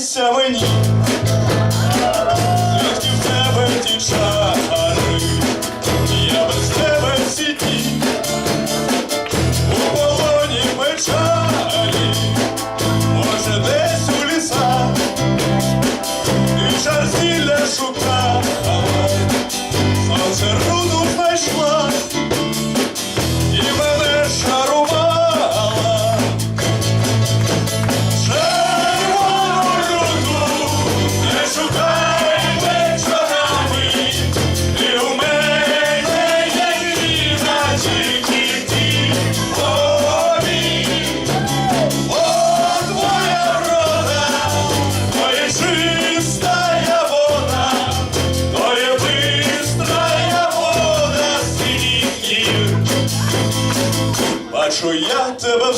harmonie Бачу я тебе в